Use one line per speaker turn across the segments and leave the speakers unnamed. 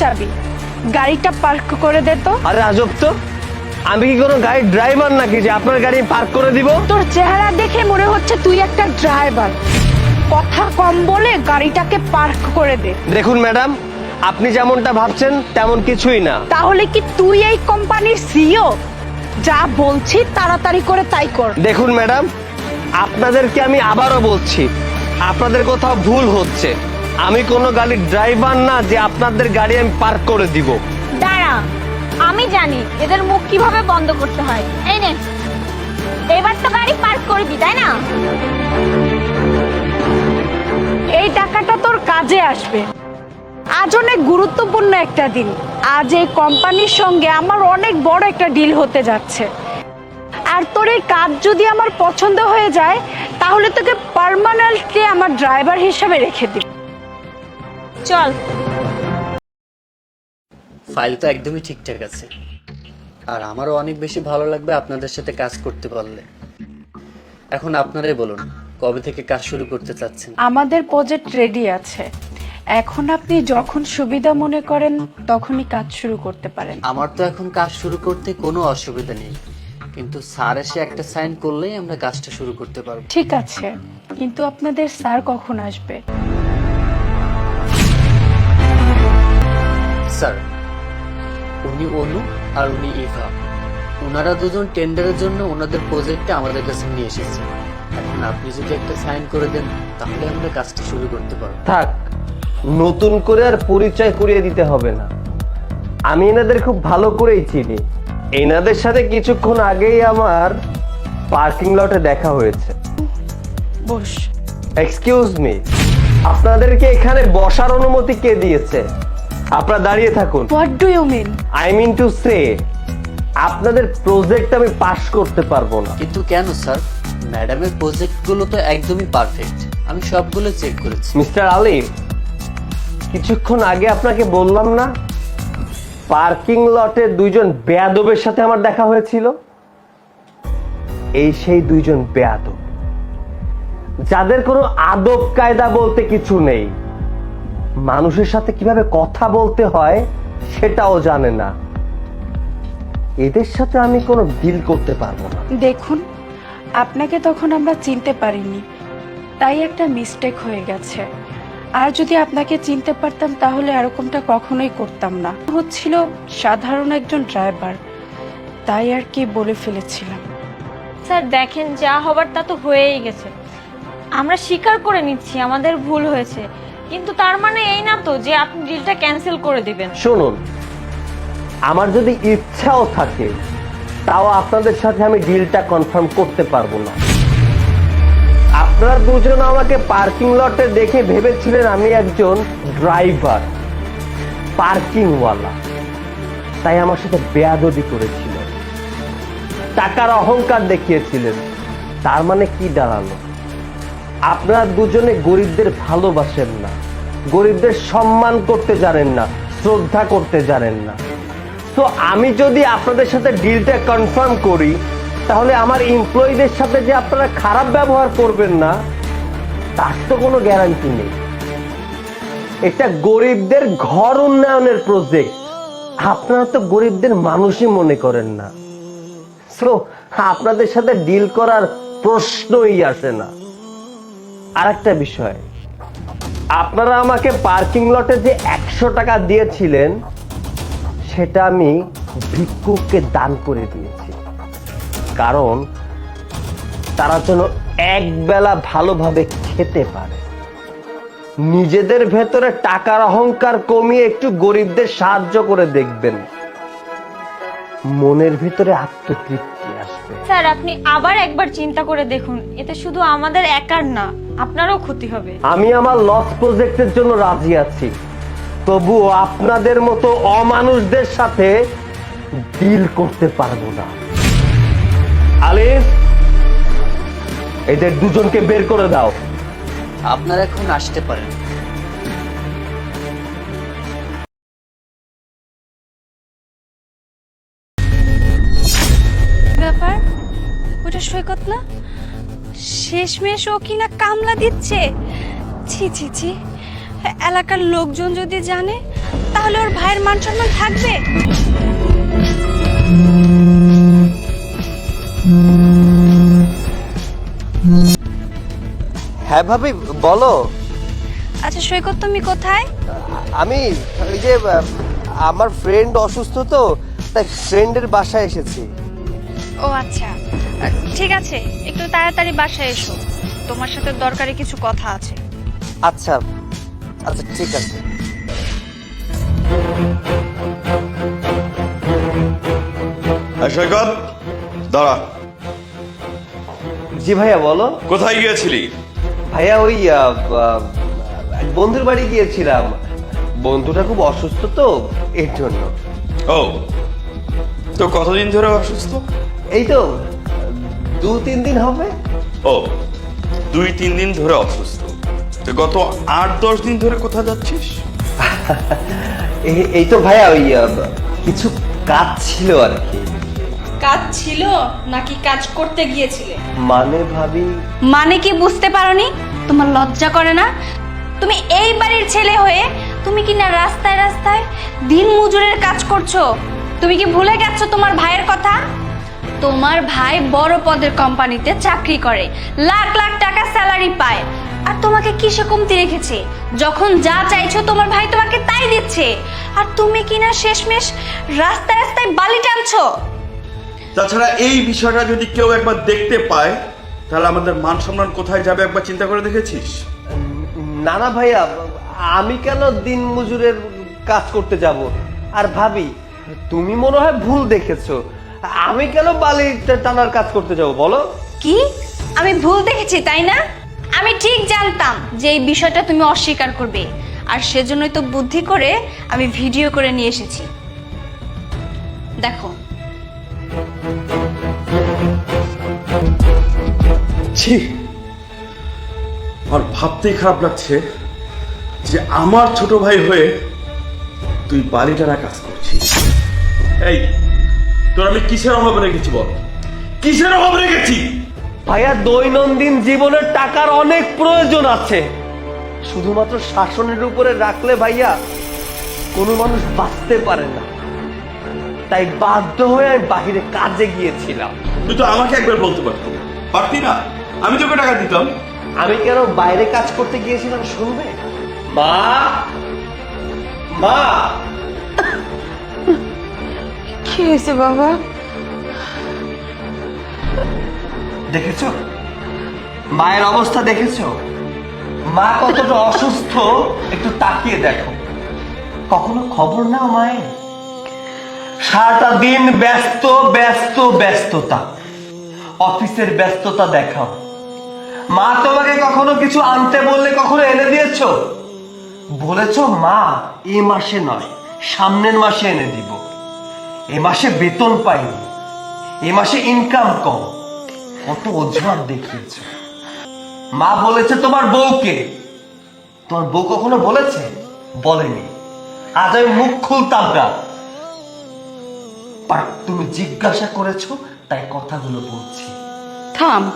চাবি। গাড়িটা পার্ক করে দে তো।
আরে আজব তো। আমি কি কোনো গাড়ির ড্রাইভার নাকি যে আপনার গাড়ি পার্ক করে দিব?
তোর চেহারা দেখে মনে হচ্ছে তুই একটা ড্রাইভার কথা কম বলে গাড়িটাকে পার্ক করে দে।
দেখুন ম্যাডাম আপনি যেমনটা ভাবছেন তেমন কিছুই না।
তাহলে কি তুই এই কোম্পানির সিইও যা বলছি তাড়াতাড়ি করে তাই কর।
দেখুন ম্যাডাম আপনাদেরকে আমি আবারও বলছি আপনাদের কোথাও ভুল হচ্ছে। আমি কোনো গাড়ির ড্রাইভার না যে আপনাদের গাড়ি আমি পার্ক করে দিব।
দাঁড়া আমি জানি এদের মুখ কীভাবে বন্ধ করতে হয়। এই নে এবার তো গাড়ি পার্ক করে করবি তাই না?
এই টাকাটা তোর কাজে আসবে। আজ অনেক গুরুত্বপূর্ণ একটা দিন আজ এই কোম্পানির সঙ্গে আমার অনেক বড় একটা ডিল হতে যাচ্ছে। আর তোর এই কাজ যদি আমার পছন্দ হয়ে যায় তাহলে তোকে পার্মানেন্টলি আমার ড্রাইভার হিসেবে রেখে দিই
চল।
ফাইল তো একদমই ঠিকঠাক আছে। আর আমারও অনেক বেশি ভালো লাগবে আপনাদের সাথে কাজ করতে পারলে। এখন আপনারাই বলুন কবে থেকে কাজ শুরু করতে চাচ্ছেন?
আমাদের প্রজেক্ট রেডি আছে। এখন আপনি যখন সুবিধা মনে করেন তখনই কাজ শুরু করতে পারেন।
আমার তো এখন কাজ শুরু করতে কোনো অসুবিধা নেই। কিন্তু স্যার এসে একটা সাইন করলেই আমরা কাজটা শুরু করতে পারব।
ঠিক আছে। কিন্তু আপনাদের স্যার কখন আসবে?
স্যার। উনি অনু আর উনি ইভা। ওনারা দুজন টেন্ডারের জন্য ওনাদের প্রজেক্টটা আমাদের কাছে নিয়ে এসেছে। এখন আপনি যদি একটা সাইন করে দেন তাহলে আমরা কাজটা শুরু করতে পারব।
থাক নতুন করে আর পরিচয় করিয়ে দিতে হবে না। আমি এনাদের খুব ভালো করেই চিনি। এনাদের সাথে কিছুক্ষণ আগেই আমার পার্কিং লটে দেখা হয়েছে।
বস।
এক্সকিউজ মি আপনাদেরকে এখানে বসার অনুমতি কে দিয়েছে? আপনারা দাঁড়িয়ে থাকুন।
What do you mean
I mean to say আপনাদের প্রজেক্ট আমি পাশ করতে পারব না।
কিন্তু কেন স্যার ম্যাডামের প্রজেক্টগুলো তো একদমই পারফেক্ট আমি সবগুলো চেক করেছি।
মিস্টার আলী কিছুক্ষণ আগে আপনাকে বললাম না পার্কিং লটে দুইজন বেয়াদবের সাথে আমার দেখা হয়েছিল? এই সেই দুইজন বেয়াদব। যাদের কোনো আদব কায়দা বলতে কিছু নেই। মানুষের সাথে কীভাবে কথা বলতে হয় সেটাও জানে না। এদের সাথে আমি কোনো ডিল করতে পারব না।
দেখুন আপনাকে তখন আমরা চিনতে পারিনি। তাই একটা মিস্টেক হয়ে গেছে। আর যদি আপনাকে চিনতে পারতাম তাহলে এরকমটা কখনোই করতাম না। হচ্ছিল সাধারণ একজন ড্রাইভার তাই আর কি বলে ফেলেছিলাম।
স্যার দেখেন যা হবার তা তো হয়েই গেছে। আমরা স্বীকার করে নিচ্ছি আমাদের ভুল হয়েছে। কিন্তু তার মানে এই না তো যে আপনি ডিলটা ক্যান্সেল করে দিবেন।
শুনুন, আমার যদি ইচ্ছাও থাকে, তাও আপনাদের সাথে আমি ডিলটা কনফার্ম করতে পারব না। আপনারা দুজন আমাকে পার্কিং লটে দেখে ভেবেছিলেন আমি একজন ড্রাইভার পার্কিংওয়ালা তাই আমার সাথে বেয়াদবি করেছিল টাকার অহংকার দেখিয়েছিলেন। তার মানে কি দাঁড়াল? আপনারা দুজনে গরিবদের ভালোবাসেন না। গরিবদের সম্মান করতে জানেন না, শ্রদ্ধা করতে জানেন না। তো আমি যদি আপনাদের সাথে ডিলটা কনফার্ম করি, তাহলে আমার এমপ্লয়ীদের সাথে যে আপনারা খারাপ ব্যবহার করবেন না, তার তো কোনো গ্যারান্টি নেই। এটা গরিবদের ঘর উন্নয়নের প্রজেক্ট আপনারা তো গরিবদের মানুষই মনে করেন না। তো আপনাদের সাথে ডিল করার প্রশ্নই আসে না। আর একটা বিষয়। আপনারা আমাকে পার্কিং লটে যে একশো টাকা দিয়েছিলেন, সেটা আমি ভিক্ষুককে দান করে দিয়েছি। কারণ তারা যেন একবেলা ভালোভাবে খেতে পারে। নিজেদের ভেতরে টাকার অহংকার কমিয়ে একটু গরিবদের সাহায্য করে দেখবেন। মনের ভিতরে আত্মতৃপ্তি আসবে।
স্যার, আপনি আবার একবার চিন্তা করে দেখুন। এতে শুধু আমাদের একার না আপনারও ক্ষতি হবে।
আমি আমার লস প্রজেক্টের জন্য রাজি আছি। তবুও আপনাদের মতো অমানুষদের সাথে ডিল করতে পারব না। আলিফ এদের দুজনকে বের করে দাও।
আপনারা এখন আসতে পারেন।
ব্যাপার? ওটা সৈকত না? শেষমেশ ও কিনা কামলা দিচ্ছে? ছি ছি ছি। এলাকার লোকজন যদি জানে তাহলে ওর ভাইয়ের মান সম্মান থাকবে।
হ্যাঁ ভাবি বলো।
আচ্ছা সৈকত তুমি কোথায়?
আমি ওই যে আমার ফ্রেন্ড অসুস্থ তো তাই ফ্রেন্ডের বাসায় এসেছি।
ও আচ্ছা। ঠিক আছে একটু তাড়াতাড়ি বাসায় এসো। তোমার সাথে দরকারি কিছু কথা আছে।
আচ্ছা আচ্ছা ঠিক আছে।
হ্যাঁ সৈকত দাঁড়া।
জি ভাইয়া বলো।
কোথায় গিয়েছিলি?
ভাইয়া ওই আহ, আহ, এক বন্ধুর বাড়ি গিয়েছিলাম। বন্ধুটা খুব অসুস্থ তো এর জন্য।
ও তো কতদিন ধরে অসুস্থ?
এই তো দু তিন দিন হবে?
ও দুই তিন দিন ধরে অসুস্থ। তো গত আট দশ দিন ধরে কোথায় যাচ্ছিস?
এই তো ভাইয়া ওই কিছু কাজ ছিল আর কি।
কাজ ছিল নাকি কাজ করতে গিয়েছিলে?
মানে ভাবি?
মানে কি বুঝতে পারোনি? তোমার লজ্জা করে না? তুমি এই বাড়ির ছেলে হয়ে তুমি কি না রাস্তায় রাস্তায় দিন মজুরের কাজ করছ? তুমি কি ভুলে গেছো তোমার ভাইয়ের কথা? তোমার ভাই বড় পদের কোম্পানিতে চাকরি করে লাখ লাখ টাকা স্যালারি পায়। আর তোমাকে কিসে কমতি রেখেছে? যখন যা চাইছো তোমার ভাই তোমাকে তাই দিচ্ছে। আর তুমি কি না শেষমেশ রাস্তায় রাস্তায় বালি টানছো?
তাছাড়া এই বিষয়টা যদি কেউ একবার দেখতে পায় তাহলে আমাদের মান সম্মান কোথায় যাবে একবার চিন্তা করে দেখেছিস?
না না ভাইয়া আমি কেন দিন মজুরের কাজ করতে যাব? আর ভাবি তুমি মনে হয় ভুল দেখেছ। আমি কেন বালি টানার কাজ করতে যাব বলো?
কি? আমি ভুল দেখেছি তাই না? আমি ঠিক জানতাম যে এই বিষয়টা তুমি অস্বীকার করবে। আর সেজন্যই তো বুদ্ধি করে আমি ভিডিও করে নিয়ে এসেছি। দেখো।
ছি। আমার ভাবতেই খারাপ লাগছে যে আমার ছোট ভাই হয়ে তুই বালিটানা কাজ করছিস। এই তোর আমি কিসের অভাবে রেখেছি বল? কিসের অভাবে রেখেছি?
ভাইয়া দৈনন্দিন জীবনের টাকার অনেক প্রয়োজন আছে। শুধুমাত্র শাসনের উপরে রাখলে ভাইয়া কোনো মানুষ বাঁচতে পারে না। তাই বাধ্য হয়ে আমি বাহিরে কাজে গিয়েছিলাম।
তুই তো আমাকে একবার বলতে পারতি। পারতি না? আমি তোকে টাকা দিতাম।
আমি কেন বাইরে কাজ করতে গিয়েছিলাম শুনবে? মা! মা!
হয়েছে, বাবা?
দেখেছ? মায়ের অবস্থা দেখেছ? মা কতটা অসুস্থ, একটু তাকিয়ে দেখো। কখনো খবর নাও মায়ের? সারাটা দিন ব্যস্ত ব্যস্ত, ব্যস্ততা। অফিসের ব্যস্ততা দেখাও। মা তোমাকে কখনো কিছু আনতে বললে কখনো এনে দিয়েছ? বলেছ, মা এই মাসে নয়, সামনের মাসে এনে দিব। এ মাসে বেতন পাইনি। এ মাসে ইনকাম কম। কত অজুহাত দেখিয়েছো। মা বলেছে, তোমার বউকে। তোমার বউ কখনো বলেছে? বলেনি। আজ আমি মুখ খুলতাম না। তুমি জিজ্ঞাসা করেছ, তাই কথাগুলো বলছি।
থাম।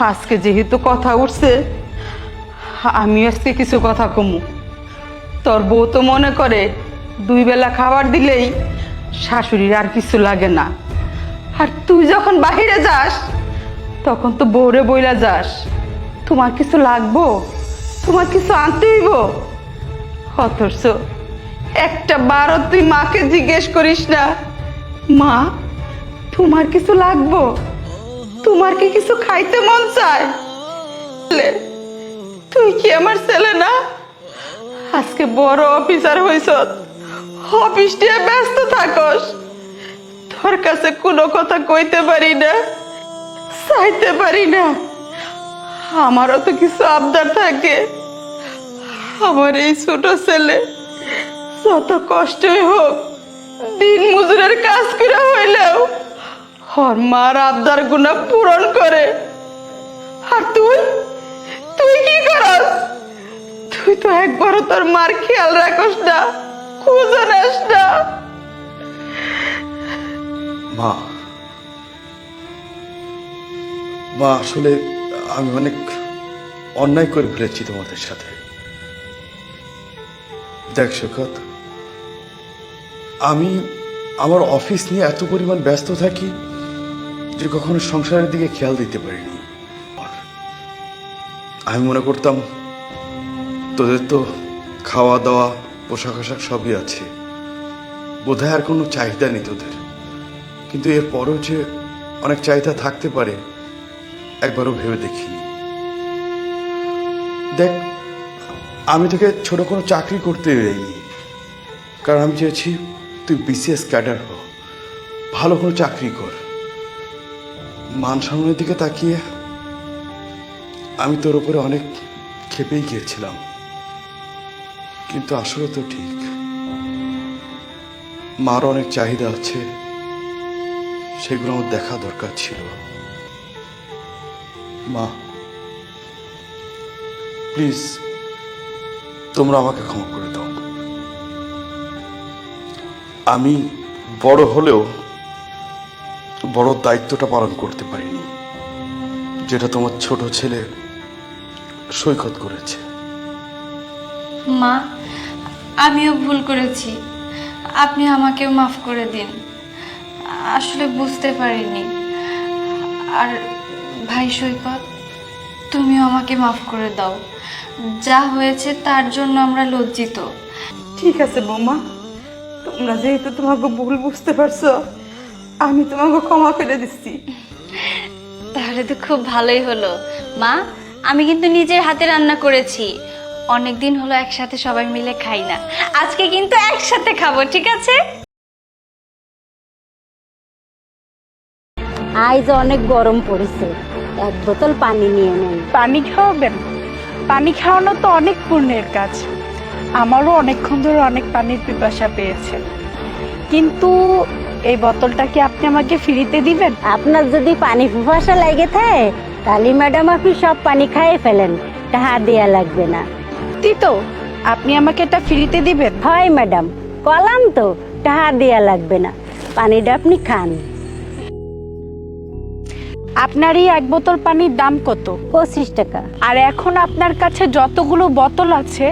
আজকে যেহেতু কথা উঠছে আমি আজকে কিছু কথা কমু। তোর বউ তো মনে করে, দুই বেলা খাবার দিলেই শাশুড়ির আর কিছু লাগে না। আর তুই যখন বাইরে যাস, তখন তো বউরে বইলা যাস। তোমার কিছু লাগবো? তোমার কিছু আনতে হইব? অথচ একটা বারো তুই মাকে জিজ্ঞেস করিস না। মা, তোমার কিছু লাগবো? তোমার কি কিছু খাইতে মন চায়? তুই কি আমার ছেলে না? আজকে বড় অফিসার হইছ। অফিস নিয়ে ব্যস্ত থাকস। তোর কাছে কোনো কথা কইতে পারি না, চাইতে পারি না। আমারও তো কিছু আবদার থাকে। আমার এই ছোট ছেলে যত কষ্টই হোক, দিন মজুরের কাজ করে হইলেও ওর মার আবদার গুণা পূরণ করে। আর তুই? তুই কি করস? তুই তো একবারও তোর মার খেয়াল রাখস না। না।
মা মা, আসলে আমি অনেক অন্যায় করে ফেলেছি তোমাদের সাথে। দেখ শেখত আমি আমার অফিস নিয়ে এত পরিমাণ ব্যস্ত থাকি যে কখনো সংসারের দিকে খেয়াল দিতে পারিনি। আমি মনে করতাম, তোদের তো খাওয়া দাওয়া পোশাক আশাক সবই আছে। বোধহয় আর কোনো চাহিদা নেই তোদের। কিন্তু এরপরও যে অনেক চাহিদা থাকতে পারে, একবারও ভেবে দেখিনি। দেখ, আমি তোকে ছোট কোনো চাকরি করতে দেয়নি কারণ আমি চেয়েছি তুই বিসিএস ক্যাডার হ। ভালো কোনো চাকরি কর। মান সম্মানের দিকে তাকিয়ে আমি তোর উপরে অনেক খেপেই গিয়েছিলাম। কিন্তু আসলে তো ঠিক। মার অনেক চাহিদা আছে, সেগুলো আমার দেখা দরকার ছিল। মা, প্লিজ, তোমরা আমাকে ক্ষমা করে দাও। আমি বড় হলেও বড় দায়িত্বটা পালন করতে পারিনি, যেটা তোমার ছোট ছেলে সৈকত করেছে।
মা আমিও ভুল করেছি। আপনি আমাকেও মাফ করে দিন। আসলে বুঝতে পারিনি। আর ভাই সৈকত তুমিও আমাকে মাফ করে দাও। যা হয়েছে তার জন্য আমরা লজ্জিত।
ঠিক আছে বৌমা তোমরা যেহেতু তোমাকে ভুল বুঝতে পারছ আমি তোমাকে ক্ষমা করে দিচ্ছি।
তাহলে তো খুব ভালোই হলো। মা আমি কিন্তু নিজের হাতে রান্না করেছি। অনেক দিন হলো একসাথে সবাই মিলে খাই না। আজকে কিন্তু একসাথে খাব ঠিক আছে?
আজ অনেক গরম পড়েছে এক বোতল পানি নিয়ে নেন
পানি খাওয়াবেন পানি খাওয়ানো তো অনেক পুণ্যের কাজ। আমারও অনেকক্ষণ ধরে অনেক পানির পিপাসা পেয়েছে। কিন্তু এই বোতলটা কি আপনি আমাকে ফ্রিতে দিবেন?
আপনার যদি পানি ফুফাসা লাগে থাকে তাহলে ম্যাডাম আপনি সব পানি খাইয়ে ফেলেন। টাহা দেয়া লাগবে না।
তো আপনি আমাকে এটা ফ্রিতে দিবেন।
হয় ম্যাডাম কলাম তো টাহা দেয়া লাগবে না পানিটা আপনি খান।
আপনার এই এক বোতল পানির দাম কত?
পঁচিশ টাকা।
আর এখন আপনার কাছে যতগুলো বোতল আছে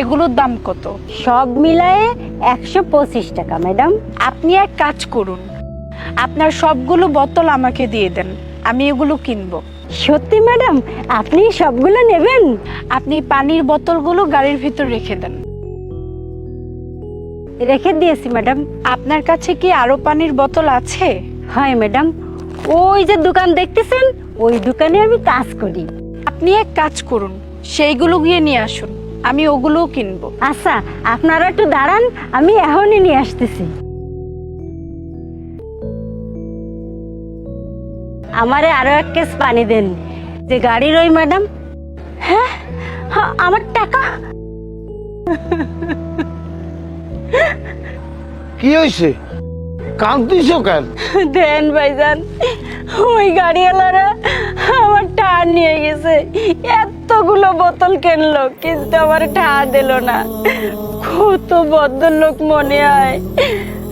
এগুলোর দাম কত?
সব মিলায়ে একশো পঁচিশ টাকা ম্যাডাম।
আপনি এক কাজ করুন আপনার সবগুলো বোতল আমাকে দিয়ে দেন আমি এগুলো কিনবো।
সত্যি ম্যাডাম আপনি সবগুলো নেবেন?
আপনি পানির বোতলগুলো গাড়ির ভিতর রেখে দেন।
রেখে দিয়েছি ম্যাডাম।
আপনার কাছে কি আরও পানির বোতল আছে?
হয় ম্যাডাম। ওই যে দোকান দেখতেছেন? ওই দোকানে আমি কাজ করি।
আপনি এক কাজ করুন সেইগুলো গিয়ে নিয়ে আসুন। আমি ওগুলোও কিনবো।
আচ্ছা আপনারা একটু দাঁড়ান আমি এখনই নিয়ে আসতেছি। আমারে আরও এক কেস পানি দেন। যে গাড়ির ওই ম্যাডাম হ্যাঁ হ্যাঁ, আমার টাকা।
কি হয়েছে কাঁদতিস কেন?
দেন ভাইজান ওই গাড়িওয়ালারা আমার টা নিয়ে গেছে। এতগুলো বোতল কিনলো কিন্তু আমার টা দিল না। কত ভদ্রলোক মনে হয়।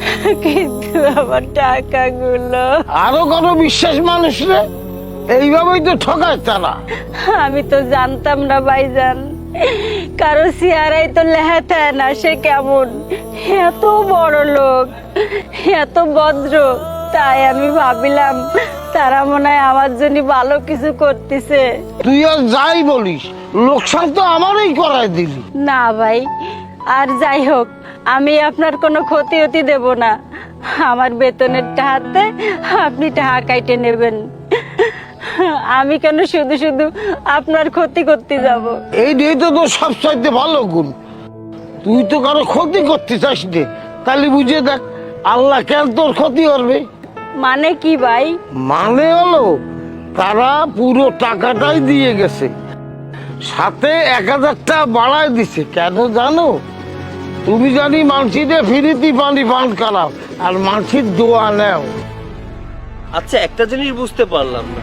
কিন্তু আমার টাকাগুলো।
আরও কত বিশ্বাস মানুষ রে? এইভাবেই তো ঠকায় তারা।
আমি তো জানতাম না ভাইজান। কারও চেহারাই তো লেহাতে না সে কেমন? এত বড় লোক এত ভদ্র। তাই আমি ভাবিলাম তারা মনে হয় আমার জন্য ভালো কিছু করতেছে।
তুই আর যাই বলিস লোকসান তো আমারই করায় দিলি।
না ভাই আর যাই হোক আমি আপনার কোনো ক্ষতি হতি দেব না। আমার বেতনের টাহাতে আপনি টাহা কাইটে নেবেন। আমি কেন শুধু শুধু আপনার ক্ষতি করতে যাব?
এই দিয়ে তো তোর সবচাইতে ভালো গুণ। তুই তো কারও ক্ষতি করতে চাস নে। তাহলে বুঝে দেখ আল্লাহ কেন তোর ক্ষতি করবে?
মানে কি ভাই?
মানে হলো তারা পুরো টাকাটাই দিয়ে গেছে। সাথে এক হাজার টাকা বাড়ায় দিছে। কেন জানো? তুমি জানি মানসিতে ফিরিতি পানি পান করাও আর মানসির দোয়া নেও।
আচ্ছা একটা জিনিস বুঝতে পারলাম না।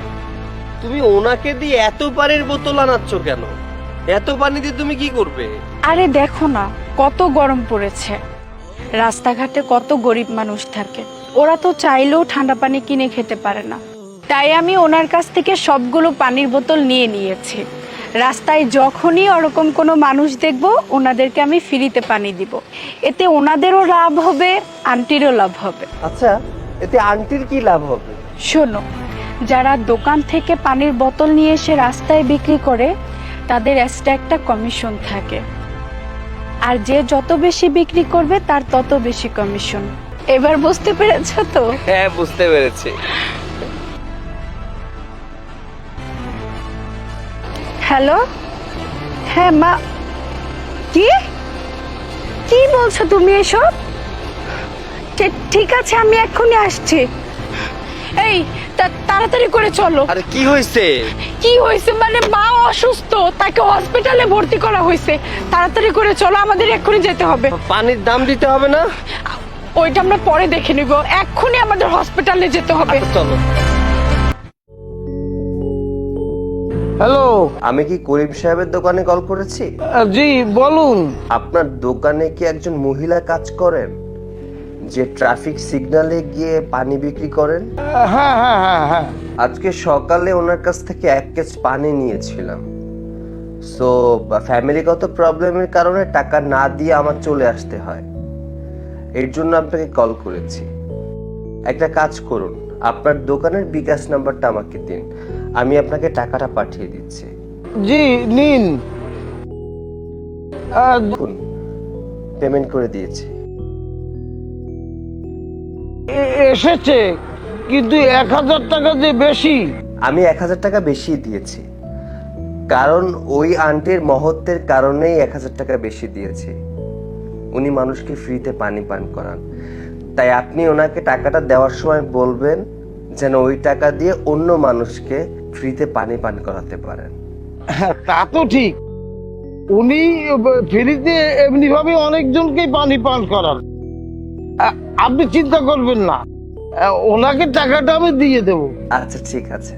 তুমি ওনাকে দিয়ে এত পানির বোতল আনাচ্ছ কেন? এত পানি দিয়ে তুমি কি করবে?
আরে দেখো না কত গরম পড়েছে। রাস্তাঘাটে কত গরিব মানুষ থাকে। ওরা তো চাইলেও ঠান্ডা পানি কিনে খেতে পারে না। তাই আমি ওনার কাছ থেকে সবগুলো পানির বোতল নিয়ে নিয়েছি। রাস্তায় যখনই ওরকম কোনো মানুষ দেখব ওনাদেরকে আমি ফ্রিতে পানি দিব। এতে ওনাদেরও লাভ হবে আন্টিরও লাভ হবে।
আচ্ছা এতে আন্টির কি লাভ হবে?
শোনো যারা দোকান থেকে পানির বোতল নিয়ে এসে রাস্তায় বিক্রি করে তাদের এক্সট্রা একটা কমিশন থাকে। আর যে যত বেশি বিক্রি করবে তার তত বেশি কমিশন। এবার বুঝতে পেরেছ তো?
হ্যাঁ বুঝতে পেরেছি।
হ্যালো? হ্যাঁ মা। কি? কি বলছো তুমি এসব? ঠিক আছে আমি এক্ষুনি আসছি। এই তাড়াতাড়ি করে চলো।
আরে কি হয়েছে?
কি হয়েছে? মানে মা অসুস্থ তাকে হসপিটালে ভর্তি করা হয়েছে। তাড়াতাড়ি করে চলো আমাদের এক্ষুনি যেতে হবে।
পানির দাম দিতে হবে না?
ওইটা আমরা পরে দেখে নিব। এক্ষুনি আমাদের হসপিটালে যেতে হবে।
আচ্ছা, চলো।
হ্যালো।
আমি কি করিম সাহেবের দোকানে কল করেছি?
জি বলুন।
আপনার দোকানে কি একজন মহিলা কাজ করেন? যে ট্রাফিক সিগন্যালে গিয়ে পানি বিক্রি করেন?
হ্যাঁ হ্যাঁ হ্যাঁ হ্যাঁ।
আজকে সকালে ওনার কাছ থেকে এক কেজ পানি নিয়েছিলাম। সো ফ্যামিলিগত প্রবলেমের কারণে টাকা না দিয়ে আমার চলে আসতে হয়। এর জন্য আপনাকে কল করেছি। একটা কাজ করুন আপনার দোকানের বিকাশ নাম্বারটা আমাকে দিন। আমি আপনাকে টাকাটা পাঠিয়ে দিচ্ছি।
জি নিন।
পেমেন্ট করে দিয়েছি।
এ- এসেছে কিন্তু এক হাজার টাকা যে বেশি।
আমি এক হাজার টাকা বেশি দিয়েছি। কারণ ওই আন্টির মহত্বের কারণেই এক হাজার টাকা বেশি দিয়েছি। উনি মানুষকে ফ্রিতে পানি পান করান। তাই আপনি ওনাকে টাকাটা দেওয়ার সময় বলবেন যেন ওই টাকা দিয়ে অন্য মানুষকে ফ্রিতে পানি পান করাতে পারেন।
হ্যাঁ তা তো ঠিক। উনি ফ্রিতে এমনি ভাবে অনেকজনকেই পানি পান করান। আপনি চিন্তা করবেন না। ওনাকে টাকাটা আমি দিয়ে দেব।
আচ্ছা ঠিক আছে।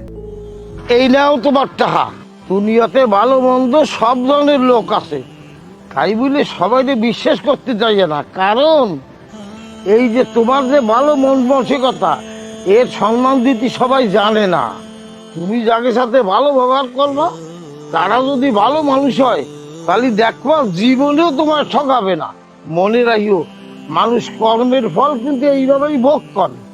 এই নাও তোমার টাকা। দুনিয়াতে ভালো মন্দ সব ধরনের লোক আছে। তাই বলে সবাই বিশ্বাস করতে চাই না। কারণ এই যে তোমার যে ভালো মন মানসিকতা এর সম্মান দিতে সবাই জানে না। তুমি যাকে সাথে ভালো ব্যবহার করবা, তারা যদি ভালো মানুষ হয়, তাহলে দেখবা জীবনেও তোমার ঠকাবে না। মনে রাখিও, মানুষ কর্মের ফল কিন্তু এইভাবেই ভোগ করে।